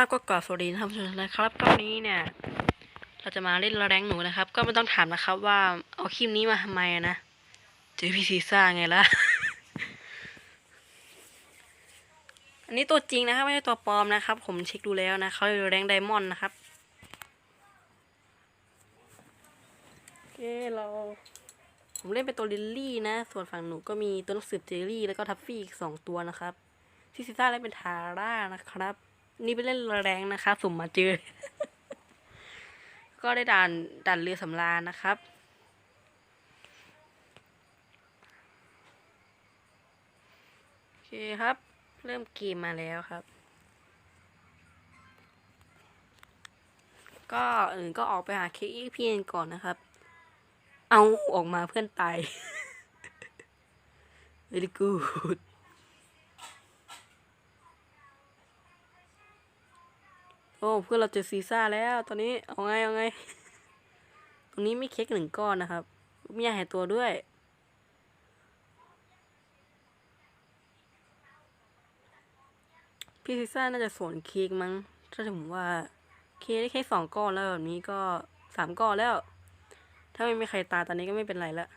ครับก็กราบสวัสดีท่านผู้ชมนะครับก็วันนี้เนี่ย เราจะมาเล่นแรงหนูนะครับ ก็ไม่ต้องถามนะครับ ว่าเอาคลิปนี้มาทำไมนะเจอพี่ซีซ่าไงล่ะ อันนี้ตัวจริงนะครับ ไม่ใช่ตัวปลอมนะครับ ผมเช็คดูแล้วนะเขาอยู่แรงไดมอนด์นะครับโอเคเรา ผมเล่นเป็นตัวลิลลี่นะ ส่วนฝั่งหนูก็มีตัวนักสืบเจอรี่ แล้วก็ทัฟฟี่อีกสองตัวนะครับที่ซิซ่าเล่นเป็นทาร่านะครับ นี่ไปเล่นแรงนะคะสุ่มมาเจอ ก็ได้ด่านด่านเรือสำราญนะครับ โอเคครับ เริ่มเกมมาแล้วครับ ก็อื่นก็ออกไปหาเคอีพีนก่อนนะครับ เอาออกมาเพื่อนตาย very good โอ้เพื่อเราเจอซีซ่าแล้วตอนนี้เอาไงเอาไง ตรงนี้ไม่เค้กหนึ่งก้อนนะครับ มียาหายตัวด้วย พี่ซีซ่าน่าจะสวนเค้กมั้ง ถ้าผมว่าเค้กได้แค่สองก้อนแล้วแบบนี้ก็สามก้อนแล้ว ถ้าไม่มีใครตายตอนนี้ก็ไม่เป็นไรละ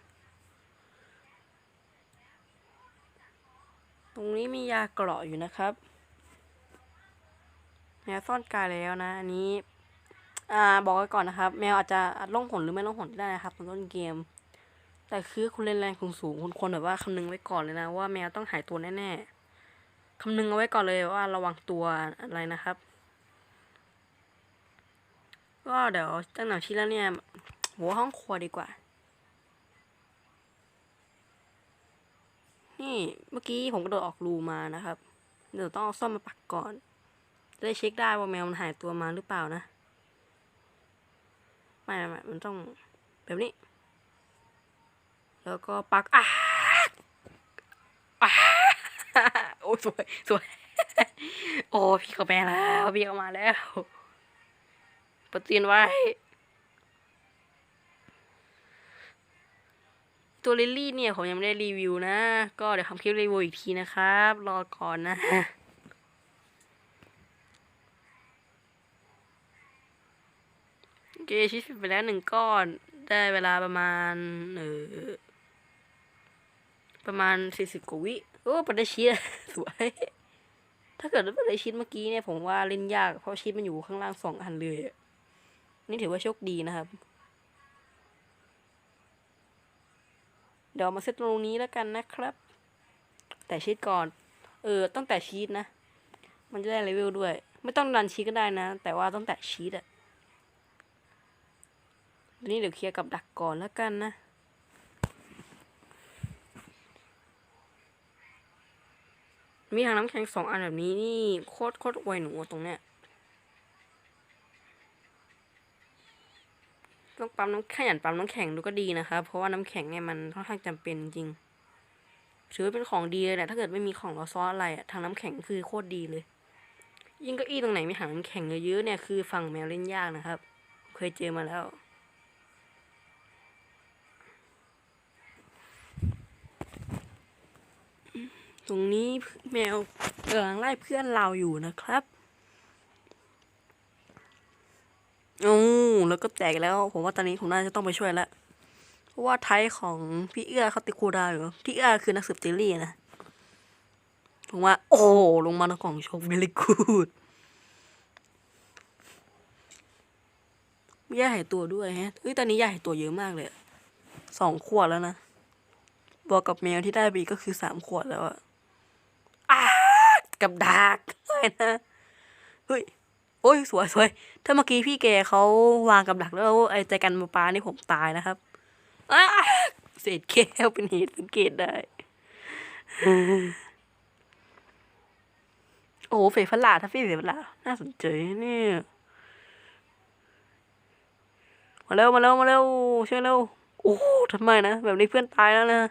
ตรงนี้มียาเกราะอยู่นะครับ แมวซ่อนกายแล้วนะ อันนี้ อ่า บอกไว้ก่อนนะครับ แมวอาจจะล่องหนหรือไม่ล่องหนได้นะครับตอนต้นเกม แต่คือคุณเล่นแรงสูงคุณควรแบบว่าคำนึงไว้ก่อนเลยนะ ว่าแมวต้องหายตัวแน่ๆคำนึงเอาไว้ก่อนเลยว่าระวังตัวอะไรนะครับ ก็เดี๋ยวตั้งหนังชิ้แล้วเนี่ยหัวห้องครัวดีกว่า นี่เมื่อกี้ผมกระโดดออกรูมานะครับ เดี๋ยวต้องเอาซ่อมมาปักก่อน จะได้เช็คได้ว่าแมวมันหายตัวมาหรือเปล่านะ ไม่ไม่มันต้องแบบนี้ แล้วก็ปักอ่าอ่าโอ้สวยสวยโอ้พี่เขาแปลแล้วพี่เขามาแล้วปะเตีนไว้ ตัวลิลลี่เนี่ยผมยังไม่ได้รีวิวนะ ก็เดี๋ยวทำคลิปรีวิวอีกทีนะครับ รอก่อนนะ โอ เคชิดไปแล้วหนึ่งก้อน ได้เวลาประมาณเออประมาณสี่สิบกว่าวิโอ้ปัดได้ชีสสวย ถ้าเกิดว่าปัดได้ชีสเมื่อกี้เนี่ยผมว่าเล่นยาก เพราะชีสมันอยู่ข้างล่างสองอันเลยนี่ถือว่าโชคดีนะครับ เดี๋ยวมาเซตตรงนี้แล้วกันนะครับ แต่ชีสก่อน เออตั้งแต่ชีสนะ มันจะได้เลเวลด้วย ไม่ต้องดันชีสก็ได้นะ แต่ว่าต้องแต่ชีสอะ นี้เดี๋ยวเคลียร์กับดักก่อนแล้วกันนะ มีทางน้ำแข็งสองอันแบบนี้นี่โคตรโคตรอวยหนูตรงเนี้ย ต้องปั๊มน้ำขยันปั๊มน้ำแข็งดูก็ดีนะครับเพราะว่าน้ำแข็งเนี่ยมันค่อนข้างจำเป็นจริง ถือว่าเป็นของดีเลยแหละถ้าเกิดไม่มีของเราซ้ออะไรอะทางน้ำแข็งคือโคตรดีเลย ยิ่งเก็อี้ตรงไหนมีถังน้ำแข็งเยอะๆเนี่ยคือฝั่งแมวเล่นยากนะครับ เคยเจอมาแล้ว ตรงนี้แมวกำลังไล่เพื่อนเราอยู่นะครับโอ้แล้วก็แตกแล้ว ผมว่าตอนนี้ผมน่าจะต้องไปช่วยแล้วเพราะว่าไทยของพี่เอื้อเขาติดคูลดาอยู่พี่เอื้อคือนักสืบเจลลี่นะผมว่า โอ้ลงมาในกล่องโชค very good ย่าหายตัวด้วยฮะเอ้ยตอนนี้ย่าหายตัวเยอะมากเลยสองขวดแล้วนะบวกกับแมวที่ได้ไปก็คือสามขวดแล้วอะ กับดากเลยนะเฮ้ยโอ้ยสวยสวยถ้าเมื่อกี้พี่แกเขาวางกับดักแล้วไอ้ใจกันมาปลานี่ผมตายนะครับเศษแก้วเป็นเหตุสังเกตได้โอ้โหเฟยฝลาถ้าพี่เฟยฝลาน่าสนใจเนี่ยมาเร็วมาเร็วมาเร็วช่วยเร็วโอ้ทำไมนะ แบบนี้เพื่อนตายแล้วนะ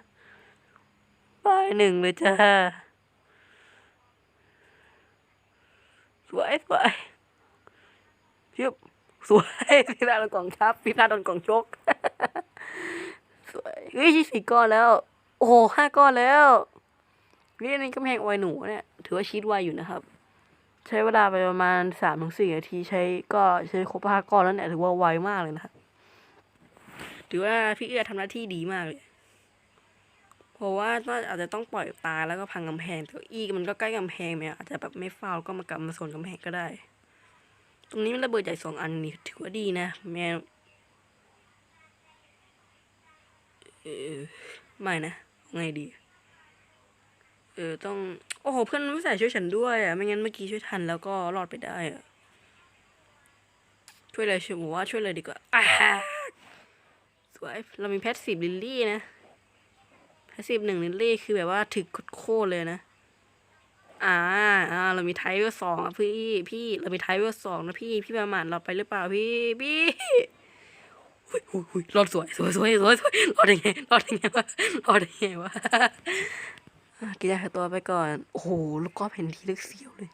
ตายหนึ่งเลยจ้า สวยสวยเพียบสวยพี่พาโดนกล่องชับพี่พาโดนกล่องชก สวยเฮ้ยสี่ก้อนแล้ว โอ้โหห้าก้อนแล้วนี่อันนี้กำแพงอวยหนูเนี่ย ถือว่าชีดไวอยู่นะครับ ใช้เวลาไปประมาณสามถึงสี่นาทีใช้ก็ใช้ครบห้าก้อนแล้วเนี่ยถือว่าไวมากเลยนะครับถือว่าพี่เอื้อทำหน้าที่ดีมากเลย เพราะว่าน่าอาจจะต้องปล่อยปลาแล้วก็พังกำแพงแต่อีกมันก็ใกล้กำแพงไหมอาจจะแบบไม่ฟาวก็มากำมาโซนกำแพงก็ได้ ตรงนี้มันระเบิดใหญ่สองอันนี่ถือว่าดีนะแมวเออไม่นะไงดี เออต้อง โอ้โห เพื่อนไม่ใส่ช่วยฉันด้วยอะไม่งั้นเมื่อกี้ช่วยทันแล้วก็รอดไปได้อะช่วยเลยช่วยว่าช่วยเลยดีกว่าอ่าสวยเรามีแพทซีฟลิลลี่นะ สิบหนึ่งลิลลี่คือแบบว่าถึกโคตรเลยนะ อ่าอ่าเรามีไทเวอร์สองอะพี่พี่ เรามีไทเวอร์สองนะพี่พี่ประมาณเราไปหรือเปล่าพี่พี่หุยหุยหุยรอดสวยสวยสวยสวยสวยรอดยังไงรอดยังไงวะรอดยังไงวะกินยาตัวไปก่อน โอ้โหลูกกอล์ฟเห็นทีลึกเสียวเลย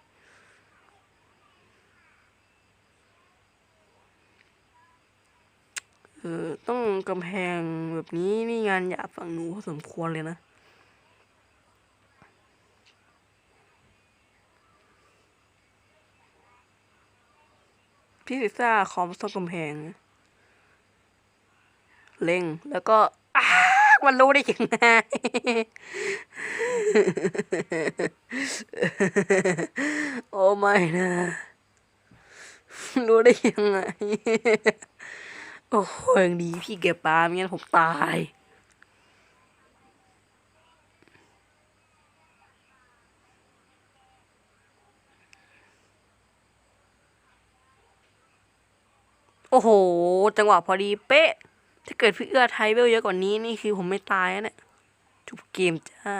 ออต้องกำแพงแบบนี้นี่งานหยาบฝั่งหนูพอสมควรเลยนะ พี่ซิซ่าคอมซ่อมกำแพง เล็งแล้วก็มันรู้ได้ยังไงโอ้ไม่นะ รู้ได้ยังไง โอ้โหยังดีพี่เก็บปลาไม่งั้นผมตาย โอ้โห จังหวะพอดีเป๊ะ ถ้าเกิดพี่เอื้อไทยเวลเยอะกว่านี้นี่คือผมไม่ตายแล้วเนี่ยจบเกมจ้า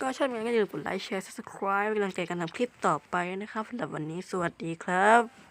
ก็ชอบยังไงก็อย่าลืมกดไลค์แชร์ subscribe เป็นกำลังใจกันทำคลิปต่อไปนะครับสำหรับวันนี้สวัสดีครับ